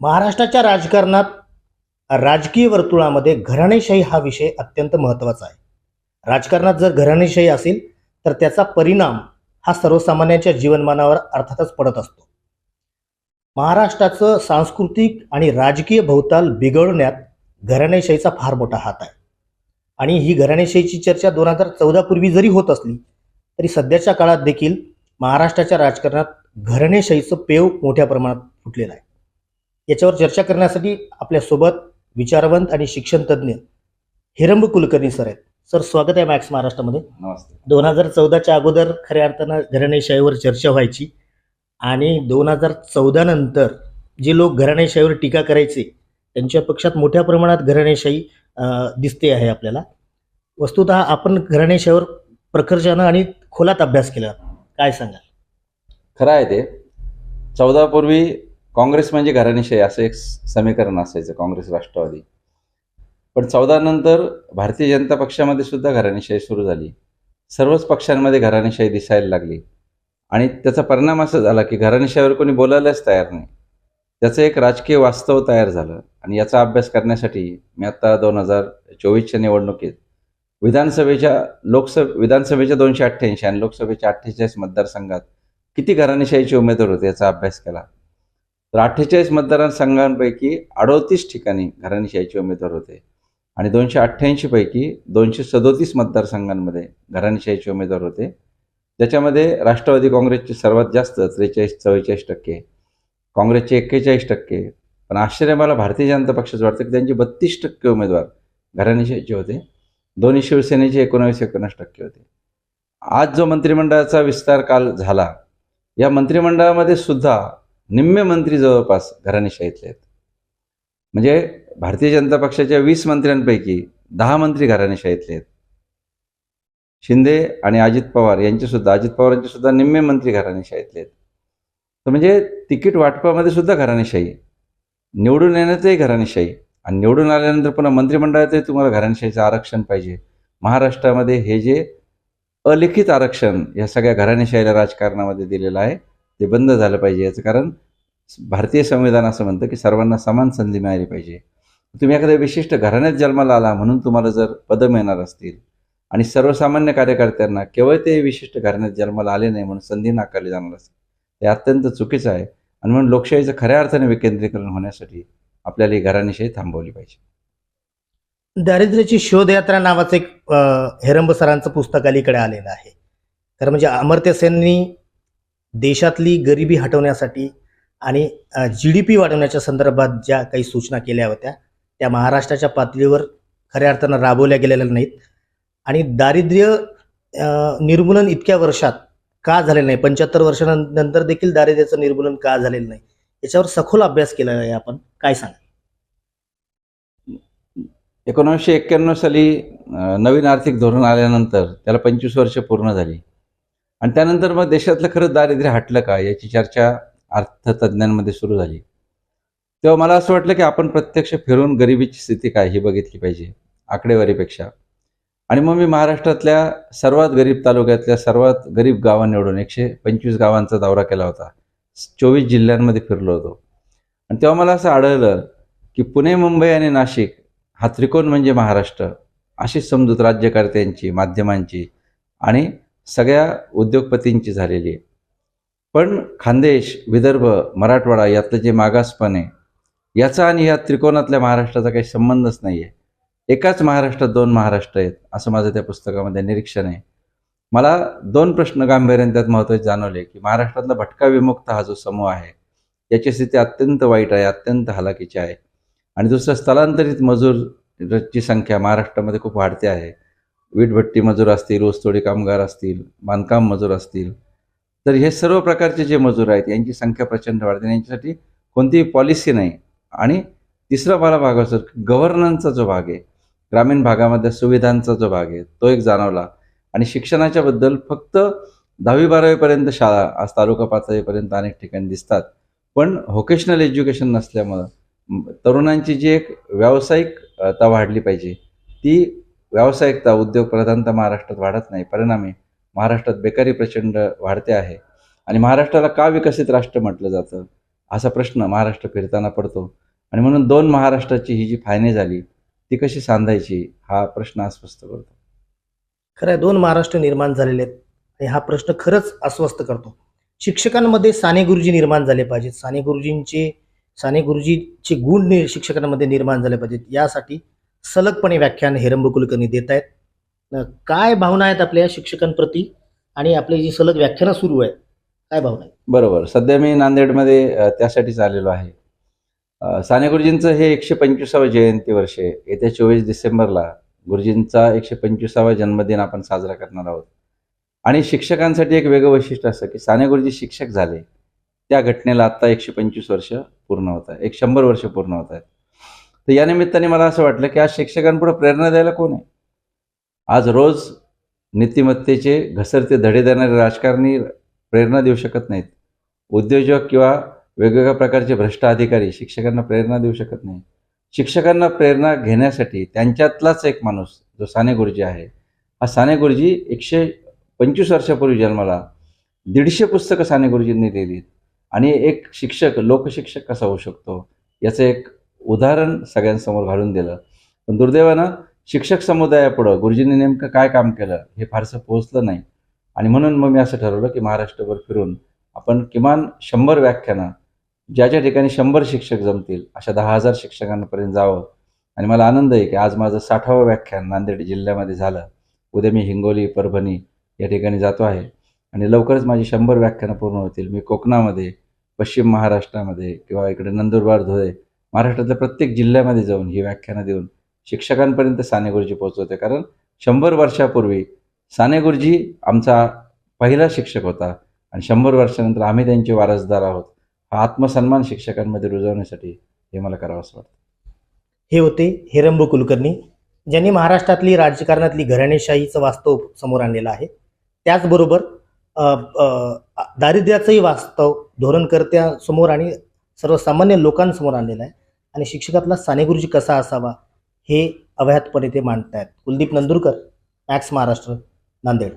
महाराष्ट्राच्या राजकारणात राजकीय वर्तुळामध्ये घराणेशाही हा विषय अत्यंत महत्त्वाचा आहे. राजकारणात जर घराणेशाही असेल तर त्याचा परिणाम हा सर्वसामान्यांच्या जीवनमानावर अर्थातच पडत असतो. महाराष्ट्राचं सांस्कृतिक आणि राजकीय भोवताल बिघडवण्यात घराणेशाहीचा फार मोठा हात आहे. आणि ही घराणेशाहीची चर्चा दोन हजार चौदापूर्वी जरी होत असली तरी सध्याच्या काळात देखील महाराष्ट्राच्या राजकारणात घराणेशाहीचं पेव मोठ्या प्रमाणात फुटलेलं आहे. याच्यावर चर्चा करण्यासाठी आपल्यासोबत विचारवंत आणि शिक्षणतज्ज्ञ हिरंब कुलकर्णी सर आहेत. सर स्वागत आहे मॅक्स महाराष्ट्रामध्ये. नमस्ते. दोन हजार चौदाच्या अगोदर खऱ्या अर्थानं घराणेशाहीवर चर्चा व्हायची आणि दोन हजार चौदा नंतर जे लोक घराणेशाहीवर टीका करायचे त्यांच्या पक्षात मोठ्या प्रमाणात घराणेशाही दिसते आहे आपल्याला. वस्तुतः आपण घराणेशाहीवर प्रखरच्यानं आणि खोलात अभ्यास केला. काय सांगाल? खरं आहे ते. चौदा पूर्वी काँग्रेस म्हणजे घराणेशाही असं एक समीकरण असायचं काँग्रेस राष्ट्रवादी. पण चौदा नंतर भारतीय जनता पक्षामध्ये सुद्धा घराणेशाही सुरू झाली. सर्वच पक्षांमध्ये घराणेशाही दिसायला लागली. आणि त्याचा परिणाम असा झाला की घराणेशाहीवर कोणी बोलायलाच तयार नाही. त्याचं एक राजकीय वास्तव तयार झालं आणि याचा अभ्यास करण्यासाठी मी आता दोन हजार चोवीसच्या निवडणुकीत विधानसभेच्या लोकसभे विधानसभेच्या दोनशे अठ्ठ्याऐंशी आणि लोकसभेच्या अठ्ठेचाळीस मतदारसंघात किती घराणेशाहीचे उमेदवार होते याचा अभ्यास केला. तर अठ्ठेचाळीस मतदारसंघांपैकी अडोतीस ठिकाणी घराणेशाहीचे उमेदवार होते. आणि दोनशे अठ्ठ्याऐंशीपैकी दोनशे सदोतीस मतदारसंघांमध्ये घराणेशाहीचे उमेदवार होते. ज्याच्यामध्ये राष्ट्रवादी काँग्रेसचे सर्वात जास्त त्रेचाळीस चव्वेचाळीस टक्के काँग्रेसचे एक्केचाळीस टक्के. पण आश्चर्य मला भारतीय जनता पक्षाचं वाटतं की त्यांचे बत्तीस टक्के उमेदवार घराणेशाहीचे होते. दोन्ही शिवसेनेचे एकोणावीस एकोणीस टक्के होते. आज जो मंत्रिमंडळाचा विस्तार काल झाला या मंत्रिमंडळामध्ये सुद्धा निम्मे मंत्री जवळपास घराणेशाहीतले आहेत. म्हणजे भारतीय जनता पक्षाच्या वीस मंत्र्यांपैकी दहा मंत्री घराणेशाहीतले आहेत. शिंदे आणि अजित पवार यांचे सुद्धा अजित पवारांचे सुद्धा निम्मे मंत्री घराणेशाहीतले आहेत. तर म्हणजे तिकीट वाटपामध्ये सुद्धा घराणेशाही निवडून येण्यातही घराणेशाही आणि निवडून आल्यानंतर पुन्हा मंत्रिमंडळातही तुम्हाला घराणेशाहीचं आरक्षण पाहिजे. महाराष्ट्रामध्ये हे जे अलिखित आरक्षण या सगळ्या घराणेशाहीला राजकारणामध्ये दिलेलं आहे ते बंद झालं पाहिजे याचं कारण भारतीय संविधान असं म्हणतं की सर्वांना समान संधी मिळाली पाहिजे. तुम्ही एखाद्या विशिष्ट घराण्यात जन्माला आला म्हणून तुम्हाला जर पदं मिळणार असतील आणि सर्वसामान्य कार्यकर्त्यांना केवळ ते विशिष्ट घराण्यात जन्माला आले नाही म्हणून संधी नाकारली जाणार असते ते अत्यंत चुकीचं आहे. आणि म्हणून लोकशाहीचं खऱ्या अर्थाने विकेंद्रीकरण होण्यासाठी आपल्याला ही घराणेशाही थांबवली पाहिजे. दारिद्र्याची शोधयात्रा नावाचं एक हेरंब सरांचं पुस्तक अलीकडे आलेलं आहे. तर म्हणजे अमर्त्य सेननी देशातली गरिबी हटवण्यासाठी आणि जी डी पी वाढवण्याच्या संदर्भात ज्या काही सूचना केल्या होत्या त्या महाराष्ट्राच्या पातळीवर खऱ्या अर्थानं राबवल्या गेलेल्या नाहीत. आणि दारिद्र्य निर्मूलन इतक्या वर्षात का झालेलं नाही? पंच्याहत्तर वर्षानंतर देखील दारिद्र्याचं निर्मूलन का झालेलं नाही? याच्यावर सखोल अभ्यास केला आहे आपण. काय सांगा एकोणीसशे एक्क्याण्णव साली नवीन आर्थिक धोरण आल्यानंतर त्याला पंचवीस वर्ष पूर्ण झाली. आणि त्यानंतर मग देशातलं खरंच दारिद्र्य हटलं का? याची चर्चा अर्थतज्ज्ञांमध्ये सुरू झाली. तेव्हा मला असं वाटलं की आपण प्रत्यक्ष फिरून गरिबीची स्थिती काय ही बघितली पाहिजे आकडेवारीपेक्षा. आणि मग मी महाराष्ट्रातल्या सर्वात गरीब तालुक्यातल्या सर्वात गरीब गावां निवडून एकशे पंचवीस गावांचा दौरा केला होता. चोवीस जिल्ह्यांमध्ये फिरलो होतो. आणि तेव्हा मला असं आढळलं की पुणे मुंबई आणि नाशिक हा त्रिकोण म्हणजे महाराष्ट्र अशी समजूत राज्यकर्त्यांची माध्यमांची आणि सगळ्या उद्योगपतींची झालेली आहे. पण खानदेश विदर्भ मराठवाडा यातलं जे मागासपण आहे याचा आणि या त्रिकोणातल्या महाराष्ट्राचा काही संबंधच नाही आहे एकाच महाराष्ट्रात दोन महाराष्ट्र आहेत असं माझं त्या पुस्तकामध्ये निरीक्षण आहे. मला दोन प्रश्न गांभीर्याने त्यात महत्त्वाचे जाणवले की महाराष्ट्रातला भटका विमुक्त हा जो समूह आहे याची स्थिती अत्यंत वाईट आहे अत्यंत हलाखीची आहे. आणि दुसरं स्थलांतरित मजूरची संख्या महाराष्ट्रामध्ये खूप वाढते आहे. वीटभट्टी मजूर असतील ऊसतोडी कामगार असतील बांधकाम मजूर असतील तर हे सर्व प्रकारचे जे मजूर आहेत यांची संख्या प्रचंड वाढते. यांच्यासाठी कोणतीही पॉलिसी नाही. आणि तिसरा मला भाग असतो गव्हर्नन्सचा जो भाग आहे ग्रामीण भागामध्ये सुविधांचा जो भाग आहे तो एक जाणवला. आणि शिक्षणाच्या बद्दल फक्त दहावी बारावीपर्यंत शाळा आज तालुका पातळीपर्यंत अनेक ठिकाणी दिसतात. पण व्होकेशनल एज्युकेशन नसल्यामुळं तरुणांची जी एक व्यावसायिकता वाढली पाहिजे ती व्यावसायिकता उद्योग प्रधानता महाराष्ट्रात वाढत नाही. परिणामी महाराष्ट्रात बेकारी प्रचंड वाढते आहे. आणि महाराष्ट्राला का विकसित राष्ट्र म्हटलं जातं? असा प्रश्न महाराष्ट्र फिरताना पडतो. आणि म्हणून दोन महाराष्ट्राची ही जी फायने झाली ती कशी सांधायची हा प्रश्न अस्वस्थ करतो. खरं आहे, दोन महाराष्ट्र निर्माण झालेले आहेत आणि हा प्रश्न खरंच अस्वस्थ करतो. शिक्षकांमध्ये साने गुरुजी निर्माण झाले पाहिजेत. साने गुरुजींचे साने गुरुजीचे गुण शिक्षकांमध्ये निर्माण झाले पाहिजेत. यासाठी सलगपणे व्याख्यान हेरंब कुलकर्णी देत आहेत काय भावना आहेत आपल्या शिक्षकांप्रती? आणि आपली जी सलग व्याख्यानं सुरू आहे काय भावना आहेत? बरोबर. सध्या मी नांदेडमध्ये त्यासाठीच आलेलो आहे. साने गुरुजींचं हे एकशे पंचवीसावं जयंती वर्ष आहे येत्या चोवीस डिसेंबरला गुरुजींचा एकशे पंचवीसावा जन्मदिन आपण साजरा करणार आहोत. आणि शिक्षकांसाठी एक वेगळं वैशिष्ट्य असं की साने गुरुजी शिक्षक झाले त्या घटनेला आत्ता एकशे पंचवीस वर्ष पूर्ण होत आहे एक शंभर वर्ष पूर्ण होत आहेत. तर या निमित्ताने मला असं वाटलं की आज शिक्षकांपुढे प्रेरणा द्यायला कोण आहे? आज रोज नीतिमत्तेचे घसरते धडे देणारे राजकारणी प्रेरणा देऊ शकत नाहीत. उद्योजक किंवा वेगवेगळ्या प्रकारचे भ्रष्ट अधिकारी शिक्षकांना प्रेरणा देऊ शकत नाही शिक्षकांना प्रेरणा घेण्यासाठी त्यांच्यातलाच एक माणूस जो साने गुरुजी आहे. हा साने गुरुजी एकशे पंचवीस वर्षापूर्वी जन्माला. दीडशे पुस्तकं साने गुरुजींनी लिहिलीत. आणि एक शिक्षक लोकशिक्षक कसा होऊ शकतो? याचं एक उदाहरण सगळ्यांसमोर घालून दिलं. पण दुर्दैवानं शिक्षक समुदायापुढं गुरुजींनी नेमकं काय काम केलं हे फारसं पोहोचलं नाही. आणि म्हणून मग मी असं ठरवलं की महाराष्ट्रभर फिरून आपण किमान शंभर व्याख्यानं ज्या ज्या ठिकाणी शंभर शिक्षक जमतील अशा दहा हजार शिक्षकांपर्यंत जावं. आणि मला आनंद आहे की आज माझं साठावं व्याख्यान नांदेड जिल्ह्यामध्ये झालं. उद्या मी हिंगोली परभणी या ठिकाणी जातो आहे. आणि लवकरच माझी शंभर व्याख्यानं पूर्ण होतील. मी कोकणामध्ये पश्चिम महाराष्ट्रामध्ये किंवा इकडे नंदुरबार धुळे महाराष्ट्रातल्या प्रत्येक जिल्ह्यामध्ये जाऊन ही व्याख्यानं देऊन शिक्षकांपर्यंत साने गुरुजी पोहोचवते. कारण शंभर वर्षापूर्वी साने गुरुजी आमचा पहिला शिक्षक होता आणि शंभर वर्षानंतर आम्ही त्यांचे वारसदार आहोत. हा आत्मसन्मान शिक्षकांमध्ये रुजवण्यासाठी हे मला करावं असं वाटतं. हे होते हेरंब कुलकर्णी ज्यांनी महाराष्ट्रातली राजकारणातली घराणेशाहीचं वास्तव समोर आणलेलं आहे. त्याचबरोबर दारिद्र्याचंही वास्तव धोरणकर्त्यासमोर आणि सर्वसामान्य लोकांसमोर आणलेलं आहे. आणि शिक्षकातला सानेगुरुजी कसा असावा हे अव्याहतपणे ते मांडतायत. कुलदीप नंदुरकर मॅक्स महाराष्ट्र नांदेड.